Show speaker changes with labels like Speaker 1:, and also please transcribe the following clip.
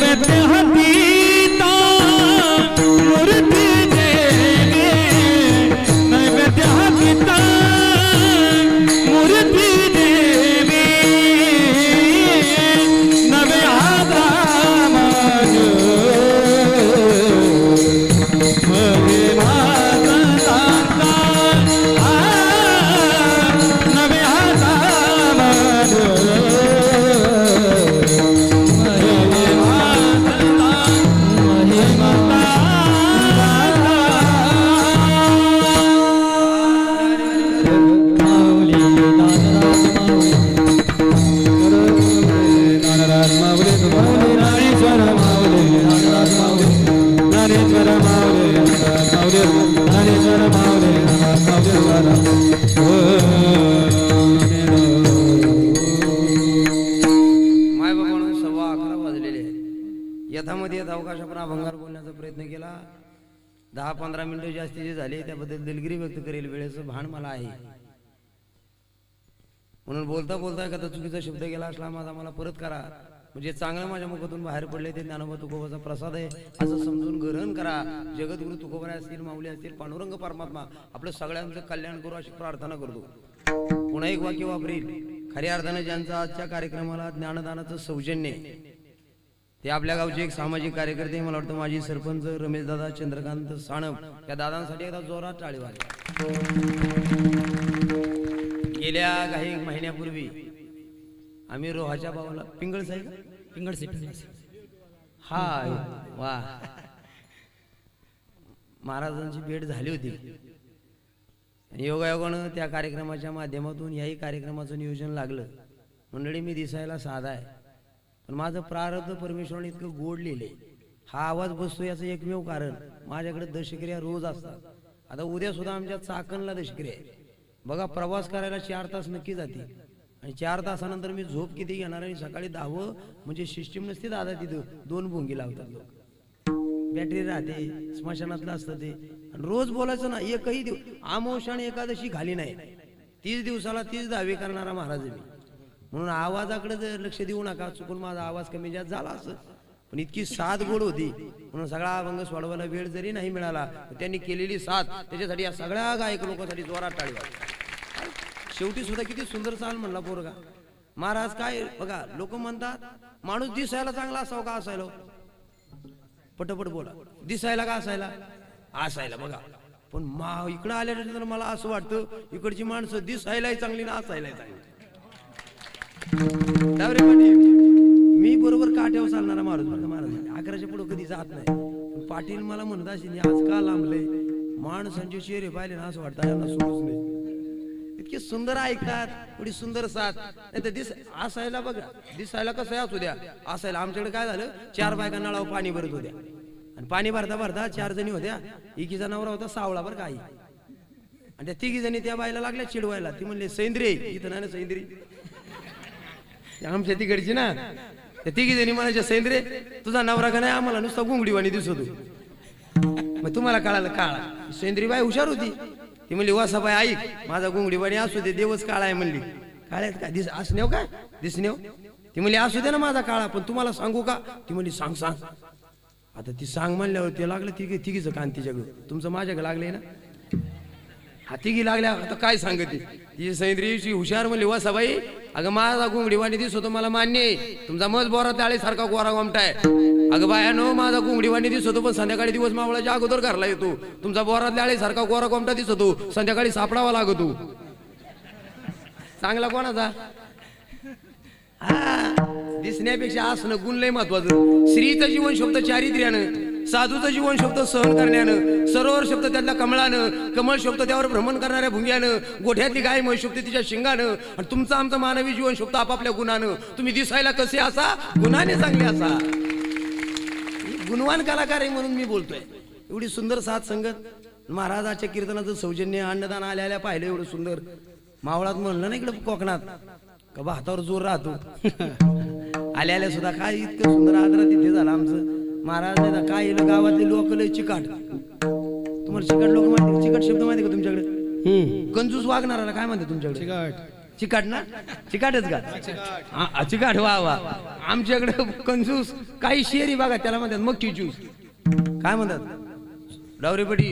Speaker 1: বেঁচে হাতি सव्वा अकरा वाजलेले आहेत. यथामध्ये यथ अवकाशावर अभंगार बोलण्याचा प्रयत्न केला. दहा पंधरा मिनिटं जास्तीचे झाले त्याबद्दल दिलगिरी व्यक्त करेल. वेळेचं भान मला आहे. म्हणून बोलता बोलता एखादा चुकीचा शब्द गेला असला माझा मला परत करा. म्हणजे चांगलं माझ्या मुखातून बाहेर पडले ते ज्ञानोबा तुकोबाचा प्रसाद आहे. असं समजून ग्रहण करा. जगद्गुरु तुकोबा असतील माऊली असतील पांडुरंग परमात्मा आपलं सगळ्यांचं कल्याण करू अशी प्रार्थना करतो. पुन्हा एक वाक्य वापरील खऱ्या अर्थानं ज्यांचा आजच्या कार्यक्रमाला ज्ञानदानाचं सौजन्य ते आपल्या गावचे एक सामाजिक कार्यकर्ते मला वाटतं माजी सरपंच रमेश दादा चंद्रकांत साणप या दादांसाठी एकदा जोरात टाळी वाजली गेल्या काही महिन्यापूर्वी आम्ही रोहाच्या भावाला पिंगळ साहेब पिंगळ साहेब हा वा. महाराजांची भेट झाली होती. योगायोगानं त्या कार्यक्रमाच्या माध्यमातून याही कार्यक्रमाचं नियोजन लागलं. मंडळी मी दिसायला साधा आहे. पण माझं प्रारब्ध परमेश्वराने इतकं गोड लिहिले. हा आवाज बसतो याचं एकमेव कारण माझ्याकडे दशक्रिया रोज असतात. आता उद्या सुद्धा आमच्या चाकणला दशक्रिया आहे. बघा प्रवास करायला चार तास नक्की जाते आणि चार तासानंतर मी झोप किती घेणार आणि सकाळी दहावं म्हणजे सिस्टीम नसते दादा तिथं. दोन भोंगी लावतात लोक. बॅटरी राहते स्मशानातलं असतं ते. आणि रोज बोलायचं ना एकही दिवस आमोश आणि एकादशी खाली नाही. तीस दिवसाला तीस दहावी करणारा महाराज मी. म्हणून आवाजाकडे जर लक्ष देऊ नका चुकून माझा आवाज कमी जास्त झाला असं. पण इतकी साथ गोड होती. म्हणून सगळा अभंग सोडवायला वेळ जरी नाही मिळाला त्यांनी केलेली साथ. त्याच्यासाठी या सगळ्या गायक लोकांसाठी जोरात टाळी शेवटी सुद्धा किती सुंदर चाल म्हणला पोरगा. महाराज काय बघा लोक म्हणतात माणूस दिसायला चांगला असावा का असायला हो? पटपट बोला. दिसायला का असायला? असायला बघा. पण मा इकडं आल्यानंतर मला असं वाटतं इकडची माणसं दिसायलाही चांगली ना असायलाही चांगली. मी बरोबर काठ्यावर चालणारा माणूस म्हणतो महाराज. अकराच्या पुढं कधी जात नाही. पाटील मला म्हणत असेल आज का लांबले माणसांचे चेहरे पाहिले ना असं वाटतं यांना सोडूच नाही. इतकी सुंदर ऐकतात एवढी सुंदर साथ. नाही तर दिस असायला बघा दिसायला कसं आहे असू द्या. असायला आमच्याकडे काय झालं? चार बायका नळावर पाणी भरत होत्या. आणि पाणी भरता भरता चार जणी होत्या. एकी नवरा होता सावळा बरं काही आणि त्या तिघी जणी त्या बायला लागल्या चिडवायला. ती म्हणले सैंद्री इथं नाही ना सैंद्री आमच्या तिकडची ना त्या तिघी जणी म्हणायच्या सैंद्रे तुझा नवरा का नाही? आम्हाला नुसता गुंगडीवाणी दिसत मग तुम्हाला कळालं काळा. सेंद्री बाय हुशार होती. ती म्हणली वासाबाई ऐक माझा गुंगडीवाणी असू दे देवच काळा आहे म्हणली. काळ्यात काय? दिस असण्याव काय? दिसण्याव ती म्हणली असू दे ना माझा काळा पण तुम्हाला सांगू का? ती म्हणली सांग सांग. आता ती सांग म्हणल्यावर ते लागलं तिघे तिघीचं कान तिच्याकडं. तुमचं माझ्याकडे लागले ना? हा तिघी लागल्या आता काय सांगते? तिची सैंद्रीची हुशार म्हणली वासाबाई अगं माझा गुंगडीवाणी दिसतो मला मान्य आहे. तुमचा मज बोरा त्याळेसारखा गोरा गोरा गोमटाय अगं बायानो माझा गुंगडीवाणी दिसतो पण संध्याकाळी दिवस मावळाच्या अगोदर घरला येतो. तुमचा बोरात लाळे सारखा गोरा कोमटा दिसतो संध्याकाळी सापडावा लागतो. चांगला कोणाचा? हा दिसण्यापेक्षा असणं गुण लय महत्वाचं स्त्रीचं जीवन शब्द चारित्र्यानं साधूचं जीवन शब्द सहन करण्यानं सरोवर शब्द त्यातल्या कमळानं कमळ शब्द त्यावर भ्रमण करणाऱ्या भुंग्यानं गोठ्यातली गाय म्हैस शब्द तिच्या शिंगानं आणि तुमचं आमचं मानवी जीवन शब्द आपापल्या गुणानं. तुम्ही दिसायला कसे असा? गुणाने चांगले असा. गुणवान कलाकार आहे म्हणून मी बोलतोय. एवढी सुंदर साथ संगत. महाराजाच्या कीर्तनाचं सौजन्य अन्नदान आल्या आल्या पाहिलं एवढं सुंदर. मावळात म्हणलं ना इकडं कोकणात का बा हातावर जोर राहतो. आल्या आल्या सुद्धा काय इतकं सुंदर आदरा तिथे झालं आमचं. महाराज काय गावातले लोक लय चिकाट. तुम्हाला चिकाट लोक माहिती चिकट शब्द माहिती का तुमच्याकडे? कंजूस वागणारा काय म्हणते तुमच्याकडे? चिकाट. चिकाट ना? चिकाटच का चिकाट वा वा. आमच्याकडे कंजूस काही शेरी बघा त्याला म्हणतात मग ज्यूस. काय म्हणतात? डावरेपटी